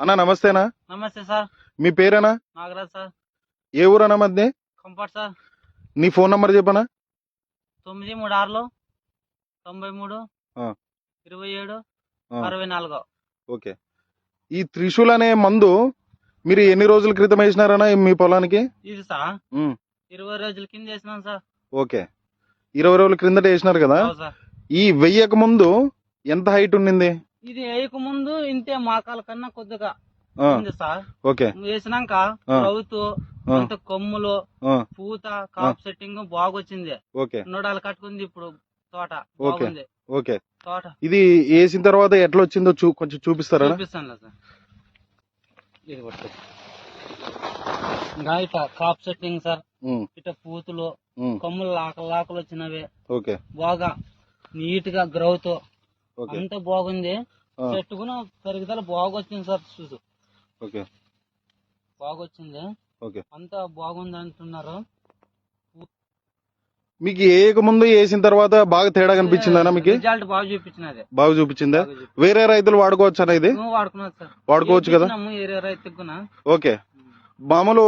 అన్నా నమస్తేనా? నమస్తే సార్. మీ పేరేనా? నాగరాజ్ సార్. ఏ ఊరన్నా మధ్య? Comfort sir. నీ ఫోన్ నంబర్ చెప్పనా? తొమ్మిది మూడు ఆరులో తొంభై మూడు. ఇరవై ఏడు. అరవై నాలుగు. ఓకే. ఈ త్రిశూల్ అనే మందు మీరు ఎన్ని రోజుల క్రితం వేసినారన్నా మీ పొలానికి? ఇది సార్. ఇరవై రోజుల కింద వేసినాం సార్. ఓకే. ఇరవై రోజుల క్రిందట వేసినారు కదా? ఈ వెయ్యక ముందు ఎంత హైట్ ఉండింది? ఇది వేయక ముందు ఇంతే మాకాల కన్నా కొద్దిగా ఉంది సార్. ఓకే. వేసినాక. రౌతు అంత కొమ్ములు పూత కాప్ సెట్టింగ్ బాగొచ్చింది. ఓకే. నోడాలు కట్టుకుంది ఇప్పుడు తోట. ఓకే. బాగుంది. ఓకే. తోట. ఇది వేసిన తర్వాత ఎట్లా వచ్చిందో చూ కొంచెం చూపిస్తారా? చూపిస్తాను సార్. ఇది ఇట్లా కాప్ సెట్టింగ్ సార్. ఇట్లా పూతులు కొమ్ములు లాకలు లాకలు వచ్చినవి. ఓకే. బాగా నీట్గా గ్రౌత్ అంతా బాగుంది. చెట్టు కూడా పెరుగుదల బాగా వచ్చింది సార్ చూసు ఓకే. బాగా వచ్చింది ఓకే. అంతా బాగుంది అంటున్నారు. మీకు వేయక ముందు వేసిన తర్వాత బాగా తేడా కనిపించిందనా మీకు? రిజల్ట్ బాగా చూపించినది. బాగా చూపించిందా? వేరే రైతులు వాడుకోవచ్చు అన్న ఇది? వాడుకోవచ్చు కదా. ఓకే. మామూలు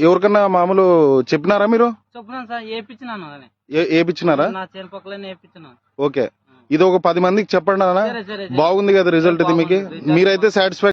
ఎవరికన్నా మామూలు చెప్పినారా మీరు? చెప్పున్నాను సార్ వేపించినాను అని. ఏ- ఏపిచ్చినారా? నా చేను పక్కలనే ఓకే. ఇది ఒక పది మందికి చెప్పండి అన్న. బాగుంది కదా రిజల్ట్ ఇది మీకు. మీరైతే సాటిస్ఫై